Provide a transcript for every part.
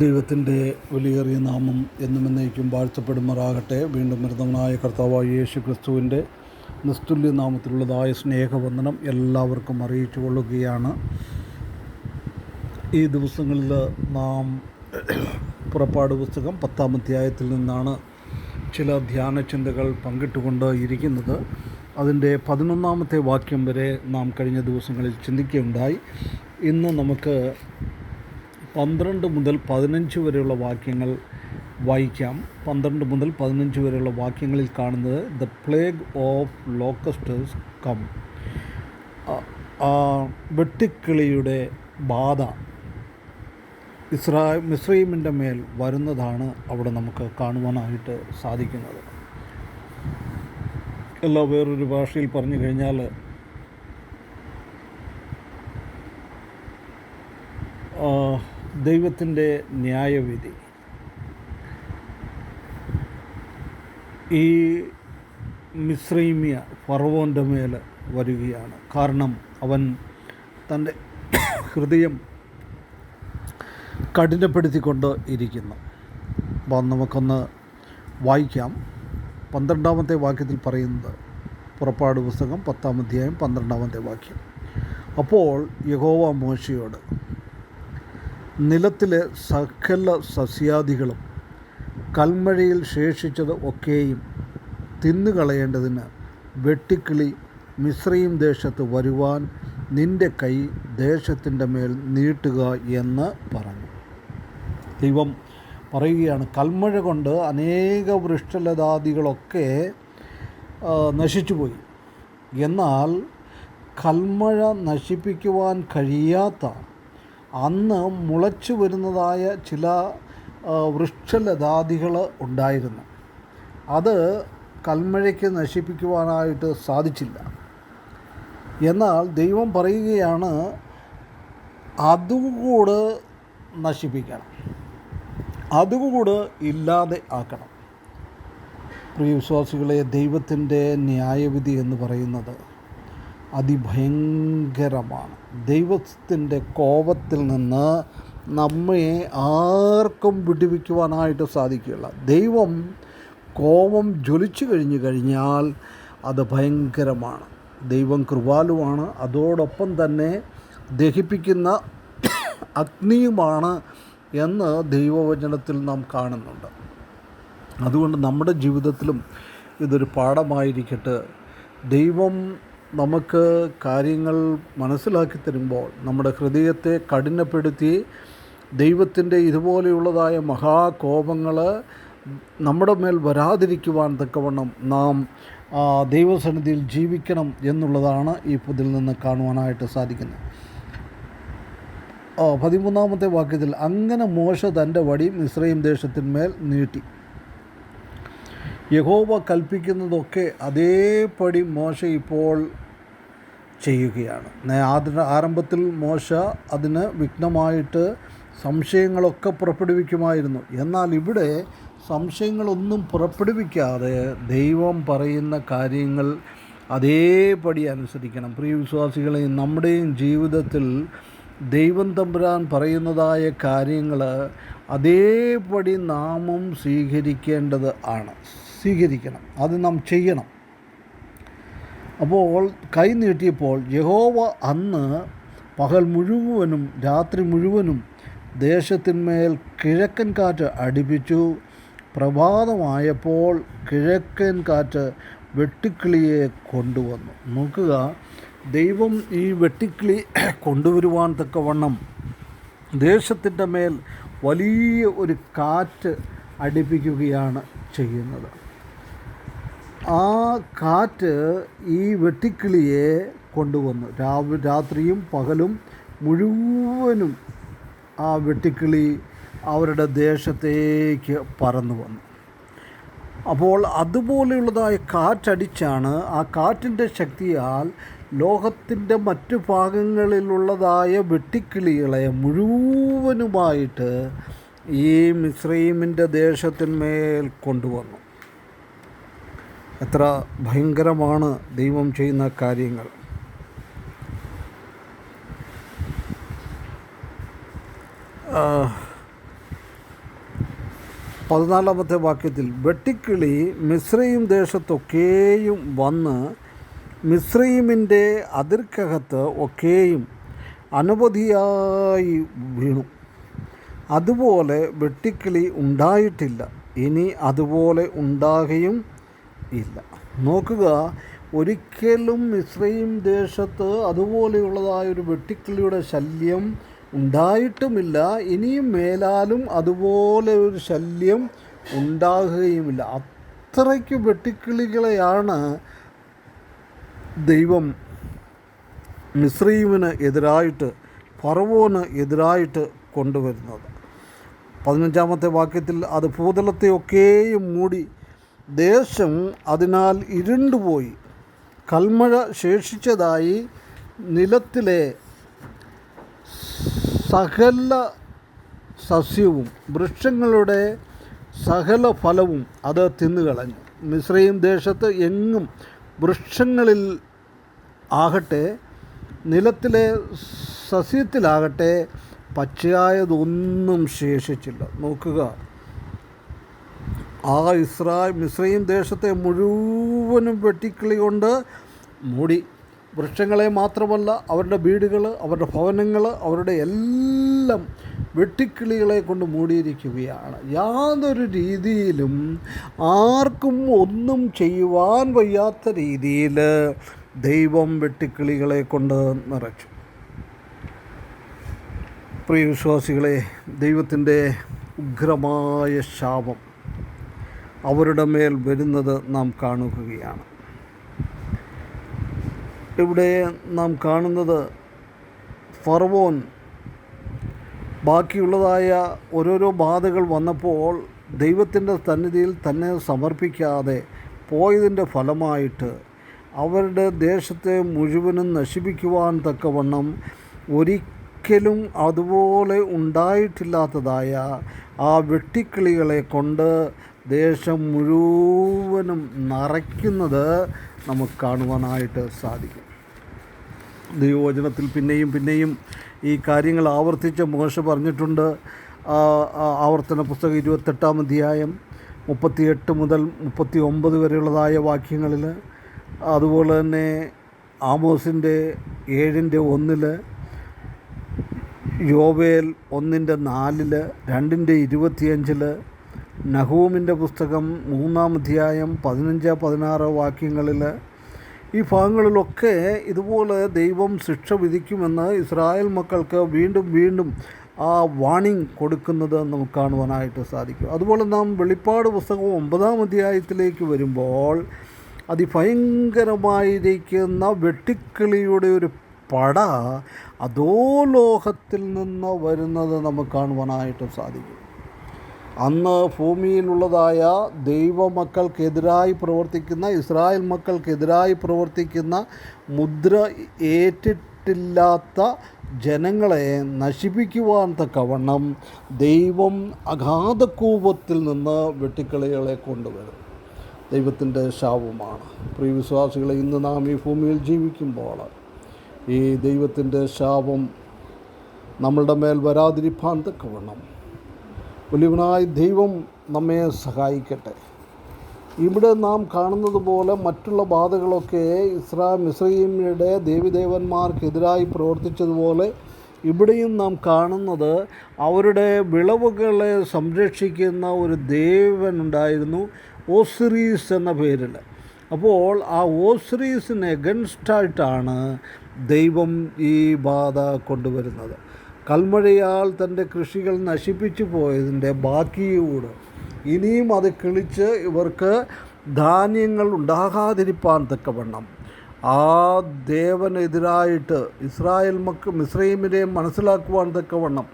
ദൈവത്തിന്റെ വിലയേറിയ നാമം എന്നും എന്നേക്കും വാഴ്ത്തപ്പെടുമാറാകട്ടെ. വീണ്ടും മൃതമനായ കർത്താവായ യേശു ക്രിസ്തുവിന്റെ നിസ്തുല്യ നാമത്തിലുള്ളതായ സ്നേഹവന്ദനം എല്ലാവർക്കും അറിയിച്ചു കൊള്ളുകയാണ്. ഈ ദിവസങ്ങളിൽ നാം പുറപ്പാട് പുസ്തകം പത്താം അധ്യായത്തിൽ നിന്നാണ് ചില ധ്യാന ചിന്തകൾ പങ്കിട്ടുകൊണ്ട് ഇരിക്കുന്നത്. അതിന്റെ പതിനൊന്നാമത്തെ വാക്യം വരെ നാം കഴിഞ്ഞ ദിവസങ്ങളിൽ ചിന്തിക്കുകയുണ്ടായി. ഇന്ന് നമുക്ക് പന്ത്രണ്ട് മുതൽ പതിനഞ്ച് വരെയുള്ള വാക്യങ്ങൾ വായിക്കാം. പന്ത്രണ്ട് മുതൽ പതിനഞ്ച് വരെയുള്ള വാക്യങ്ങളിൽ കാണുന്നത് the plague of locusts cum വെട്ടിക്കിളിയുടെ ബാധ ഇസ്രാ മിസ്രൈമിന്റെ മേൽ വരുന്നതാണ് അവിടെ നമുക്ക് കാണുവാനായിട്ട് സാധിക്കുന്നത്. എല്ലാ വേറൊരു ഭാഷയിൽ പറഞ്ഞു കഴിഞ്ഞാൽ ദൈവത്തിന്റെ ന്യായവിധി. ഈ മിശ്രീമിയ ഫറവോന്റെ മേൽ വരികയാണ്. കാരണം അവൻ തന്റെ ഹൃദയം കഠിനപ്പെടുത്തിക്കൊണ്ട് ഇരിക്കുന്നു. അപ്പം നമുക്കൊന്ന് വായിക്കാം. പന്ത്രണ്ടാമത്തെ വാക്യത്തിൽ പറയുന്നത് പുറപ്പാട് പുസ്തകം പത്താം അധ്യായം പന്ത്രണ്ടാമത്തെ വാക്യം. അപ്പോൾ യഹോവ മോശയോട് നിലത്തിലെ സകല സസ്യാദികളും കൽമഴയിൽ ശേഷിച്ചത് ഒക്കെയും തിന്നുകളയേണ്ടതിന് വെട്ടിക്കിളി മിശ്രയും ദേശത്ത് വരുവാൻ നിന്റെ കൈ ദേശത്തിന്റെ മേൽ നീട്ടുക എന്ന് പറഞ്ഞു. ദൈവം പറയുകയാണ് കൽമഴ കൊണ്ട് അനേക വൃക്ഷലതാദികളൊക്കെ നശിച്ചുപോയി. എന്നാൽ കൽമഴ നശിപ്പിക്കുവാൻ കഴിയാത്ത അന്ന് മുളച്ചു വരുന്നതായ ചില വൃക്ഷലതാദികൾ ഉണ്ടായിരുന്നു. അത് കൽമഴയ്ക്ക് നശിപ്പിക്കുവാനായിട്ട് സാധിച്ചില്ല. എന്നാൽ ദൈവം പറയുകയാണ് അതുകൂട് നശിപ്പിക്കണം. അതുകൂട് ഇല്ലാതെ ആക്കണം. പ്രിയ വിശ്വാസികളെ ദൈവത്തിന്റെ ന്യായവിധി എന്ന് പറയുന്നത് അതിഭയങ്കരമാണ്. ദൈവത്തിന്റെ കോപത്തിൽ നിന്ന് നമ്മെ ആർക്കും വിടുവിക്കുവാനായിട്ട് സാധിക്കില്ല ദൈവം കോപം ജ്വലിച്ചു കഴിഞ്ഞു കഴിഞ്ഞാൽ അത് ഭയങ്കരമാണ്. ദൈവം കൃപാലുവാണ്. അതോടൊപ്പം തന്നെ ദഹിപ്പിക്കുന്ന അഗ്നിയുമാണ് എന്ന് ദൈവവചനത്തിൽ നാം കാണുന്നുണ്ട്. അതുകൊണ്ട് നമ്മുടെ ജീവിതത്തിലും ഇതൊരു പാഠമായിരിക്കട്ടെ. ദൈവം നമുക്ക് കാര്യങ്ങൾ മനസ്സിലാക്കി തരുമ്പോൾ നമ്മുടെ ഹൃദയത്തെ കഠിനപ്പെടുത്തി ദൈവത്തിന്റെ ഇതുപോലെയുള്ളതായ മഹാകോപങ്ങൾ നമ്മുടെ മേൽ വരാതിരിക്കുവാൻ തക്കവണ്ണം നാം ദൈവസന്നിധിയിൽ ജീവിക്കണം എന്നുള്ളതാണ് ഈ പുതിൽ നിന്ന് കാണുവാനായിട്ട് സാധിക്കുന്നത്. പതിമൂന്നാമത്തെ വാക്യത്തിൽ അങ്ങനെ മോശ തന്റെ വടി മിശ്രയും ദേശത്തിന്മേൽ നീട്ടി. യഹോവ കൽപ്പിക്കുന്നതൊക്കെ അതേപടി മോശ ഇപ്പോൾ ചെയ്യുകയാണ്. ആരംഭത്തിൽ മോശ അതിന് വിഘ്നമായിട്ട് സംശയങ്ങളൊക്കെ പുറപ്പെടുവിക്കുമായിരുന്നു. എന്നാൽ ഇവിടെ സംശയങ്ങളൊന്നും പുറപ്പെടുവിക്കാതെ ദൈവം പറയുന്ന കാര്യങ്ങൾ അതേപടി അനുസരിക്കണം. പ്രിയ വിശ്വാസികളെ നമ്മുടെയും ജീവിതത്തിൽ ദൈവം തമ്പുരാൻ പറയുന്നതായ കാര്യങ്ങൾ അതേപടി നാമും സ്വീകരിക്കേണ്ടത് ആണ്. സ്വീകരിക്കണം. അത് നാം ചെയ്യണം. അപ്പോൾ കൈ നീട്ടിയപ്പോൾ യഹോവ അന്ന് പകൽ മുഴുവനും രാത്രി മുഴുവനും ദേശത്തിന്മേൽ കിഴക്കൻ കാറ്റ് അടിപ്പിച്ചു. പ്രഭാതമായപ്പോൾ കിഴക്കൻ കാറ്റ് വെട്ടിക്കിളിയെ കൊണ്ടുവന്നു. നോക്കുക ദൈവം ഈ വെട്ടിക്കിളി കൊണ്ടുവരുവാൻ തക്കവണ്ണം ദേശത്തിന്റെ മേൽ വലിയ ഒരു കാറ്റ് അടിപ്പിക്കുകയാണ് ചെയ്യുന്നത്. ആ കാറ്റ് ഈ വെട്ടിക്കിളിയെ കൊണ്ടുവന്നു. രാവ് രാത്രിയും പകലും മുഴുവനും ആ വെട്ടിക്കിളി അവരുടെ ദേശത്തേക്ക് പറന്നു വന്നു. അപ്പോൾ അതുപോലെയുള്ളതായ കാറ്റടിച്ചാണ് ആ കാറ്റിന്റെ ശക്തിയാൽ ലോകത്തിന്റെ മറ്റു ഭാഗങ്ങളിലുള്ളതായ വെട്ടിക്കിളികളെ മുഴുവനുമായിട്ട് ഈ മിശ്രീമിന്റെ ദേശത്തിന്മേൽ കൊണ്ടുവന്നു. എത്ര ഭയങ്കരമാണ് ദൈവം ചെയ്യുന്ന കാര്യങ്ങൾ. പതിനാലാമത്തെ വാക്യത്തിൽ വെട്ടിക്കിളി മിശ്രയും ദേശത്തൊക്കെയും വന്ന് മിശ്രയിമിന്റെ അതിർക്കകത്ത് ഒക്കെയും അനവധിയായി വീണു. അതുപോലെ വെട്ടിക്കിളി ഉണ്ടായിട്ടില്ല. ഇനി അതുപോലെ ഉണ്ടാകുകയും ഇല്ല. നോക്കുക ഒരിക്കലും ഇസ്രയേം ദേശത്ത് അതുപോലെയുള്ളതായൊരു വെട്ടിക്കിളിയുടെ ശല്യം ഉണ്ടായിട്ടുമില്ല. ഇനിയും മേലാലും അതുപോലെ ഒരു ശല്യം ഉണ്ടാകുകയുമില്ല. അത്രയ്ക്ക് വെട്ടിക്കിളികളെയാണ് ദൈവം മിശ്രീമിന് എതിരായിട്ട് ഫറവോന് എതിരായിട്ട് കൊണ്ടുവരുന്നത്. പതിനഞ്ചാമത്തെ വാക്യത്തിൽ അത് ഭൂതലത്തെയൊക്കെയും മൂടി ദേശം അതിനാൽ ഇരുണ്ടുപോയി. കൽമഴ ശേഷിച്ചതായി നിലത്തിലെ സകല സസ്യവും വൃക്ഷങ്ങളുടെ സകല ഫലവും അത് തിന്നുകളഞ്ഞു. മിശ്രയും ദേശത്ത് എങ്ങും വൃക്ഷങ്ങളിൽ ആകട്ടെ നിലത്തിലെ സസ്യത്തിലാകട്ടെ പച്ചയായതൊന്നും ശേഷിച്ചില്ല. നോക്കുക. ആ ഇസ്രായേൽ മിസ്രൈം ദേശത്തെ മുഴുവനും വെട്ടിക്കിളി കൊണ്ട് മൂടി. വൃക്ഷങ്ങളെ മാത്രമല്ല അവരുടെ വീടുകൾ അവരുടെ ഭവനങ്ങൾ അവരുടെ എല്ലാം വെട്ടിക്കിളികളെ കൊണ്ട് മൂടിയിരിക്കുകയാണ്. യാതൊരു രീതിയിലും ആർക്കും ഒന്നും ചെയ്യുവാൻ വയ്യാത്ത രീതിയിൽ ദൈവം വെട്ടിക്കിളികളെ കൊണ്ട് നിറച്ചു. പ്രിയ വിശ്വാസികളെ ദൈവത്തിന്റെ ഉഗ്രമായ ശാപം അവരുടെ മേൽ വരുന്നത് നാം കാണുകയാണ്. ഇവിടെ നാം കാണുന്നത് ഫർവോൻ ബാക്കിയുള്ളതായ ഓരോരോ ബാധകൾ വന്നപ്പോൾ ദൈവത്തിന്റെ സന്നിധിയിൽ തന്നെ സമർപ്പിക്കാതെ പോയതിന്റെ ഫലമായിട്ട് അവരുടെ ദേശത്തെ മുഴുവനും നശിപ്പിക്കുവാൻ തക്കവണ്ണം ഒരിക്കലും അതുപോലെ ഉണ്ടായിട്ടില്ലാത്തതായ ആ വെട്ടിക്കിളികളെ കൊണ്ട് ദേശം മുഴുവനും നിറയ്ക്കുന്നത് നമുക്ക് കാണുവാനായിട്ട് സാധിക്കും. ദൈവവചനത്തിൽ പിന്നെയും പിന്നെയും ഈ കാര്യങ്ങൾ ആവർത്തിച്ച് മോശ പറഞ്ഞിട്ടുണ്ട്. ആവർത്തന പുസ്തകം ഇരുപത്തെട്ടാം അധ്യായം മുപ്പത്തിയെട്ട് മുതൽ മുപ്പത്തി ഒമ്പത് വരെയുള്ളതായ വാക്യങ്ങളിൽ അതുപോലെ തന്നെ ആമോസിന്റെ ഏഴിന്റെ ഒന്നിൽ യോവേൽ ഒന്നിന്റെ നാലിൽ രണ്ടിന്റെ ഇരുപത്തിയഞ്ചിൽ നഹൂമിന്റെ പുസ്തകം മൂന്നാം അധ്യായം പതിനഞ്ച് പതിനാറ് വാക്യങ്ങളിൽ ഈ ഭാഗങ്ങളിലൊക്കെ ഇതുപോലെ ദൈവം ശിക്ഷ വിധിക്കുമെന്ന് ഇസ്രായേൽ മക്കൾക്ക് വീണ്ടും വീണ്ടും ആ വാണിംഗ് കൊടുക്കുന്നത് നമുക്ക് കാണുവാനായിട്ട് സാധിക്കും. അതുപോലെ നാം വെളിപ്പാട് പുസ്തകം ഒമ്പതാം അധ്യായത്തിലേക്ക് വരുമ്പോൾ അതിഭയങ്കരമായിരിക്കുന്ന വെട്ടിക്കിളിയുടെ ഒരു പട അതോ ലോകത്തിൽ നിന്ന് വരുന്നത് നമുക്ക് കാണുവാനായിട്ട് സാധിക്കും. അന്ന് ഭൂമിയിലുള്ളതായ ദൈവമക്കൾക്കെതിരായി പ്രവർത്തിക്കുന്ന ഇസ്രായേൽ മക്കൾക്കെതിരായി പ്രവർത്തിക്കുന്ന മുദ്ര ഏറ്റിട്ടില്ലാത്ത ജനങ്ങളെ നശിപ്പിക്കുവാൻ തക്കവണ്ണം ദൈവം അഗാധകൂപത്തിൽ നിന്ന് വെട്ടിക്കളികളെ കൊണ്ടുവരും. ദൈവത്തിന്റെ ശാപമാണ് പ്രിയ വിശ്വാസികളെ ഇന്ന് നാം ഈ ഭൂമിയിൽ ജീവിക്കുമ്പോൾ ഈ ദൈവത്തിന്റെ ശാപം നമ്മളുടെ മേൽ വരാതിരിപ്പാൻ തക്കവണ്ണം വലിയവനായ ദൈവം നമ്മെ സഹായിക്കട്ടെ. ഇവിടെ നാം കാണുന്നത് പോലെ മറ്റുള്ള ബാധകളൊക്കെ ഇസ്രാ മിസ്രൈമിയുടെ ദേവിദേവന്മാർക്കെതിരായി പ്രവർത്തിച്ചതുപോലെ ഇവിടെയും നാം കാണുന്നത് അവരുടെ വിളവുകളെ സംരക്ഷിക്കുന്ന ഒരു ദേവൻ ഉണ്ടായിരുന്നു ഓസിറീസ് എന്ന പേരിൽ. അപ്പോൾ ആ ഓസിറീസിന് എഗൻസ്റ്റായിട്ടാണ് ദൈവം ഈ ബാധ കൊണ്ടുവരുന്നത്. കൽമഴയാൽ തന്റെ കൃഷികൾ നശിപ്പിച്ചു പോയതിന്റെ ബാക്കിയൂട് ഇനിയും അത് കിളിച്ച് ഇവർക്ക് ധാന്യങ്ങൾ ഉണ്ടാകാതിരിപ്പാൻ തക്കവണ്ണം. ആ ദേവനെതിരായിട്ട് ഇസ്രായേൽ മക്ക് മിസ്രൈമിനെ മനസ്സിലാക്കുവാൻ തക്കവണ്ണം.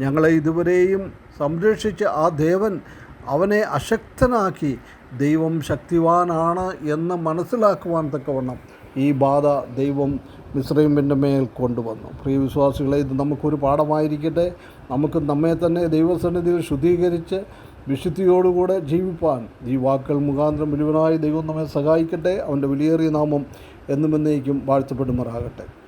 ഞങ്ങളെ ഇതുവരെയും സംരക്ഷിച്ച ആ ദേവൻ അവനെ അശക്തനാക്കി ദൈവം ശക്തിവാനാണ് എന്ന് മനസ്സിലാക്കുവാൻ തക്കവണ്ണം. ഈ ബാധ ദൈവം മിശ്രൈമിന്റെ മേൽ കൊണ്ടുവന്നു. പ്രിയ വിശ്വാസികളെ ഇത് നമുക്കൊരു പാഠമായിരിക്കട്ടെ. നമുക്ക് നമ്മെ തന്നെ ദൈവസന്നിധിയിൽ ശുദ്ധീകരിച്ച് വിശുദ്ധിയോടുകൂടെ ജീവിപ്പാൻ ഈ വാക്കുകൾ മുഖാന്തരം മുഴുവനായി ദൈവം നമ്മെ സഹായിക്കട്ടെ. അവന്റെ വിലയേറിയ നാമം എന്നും എന്നേക്കും വാഴ്ത്തപ്പെടുമാറാകട്ടെ.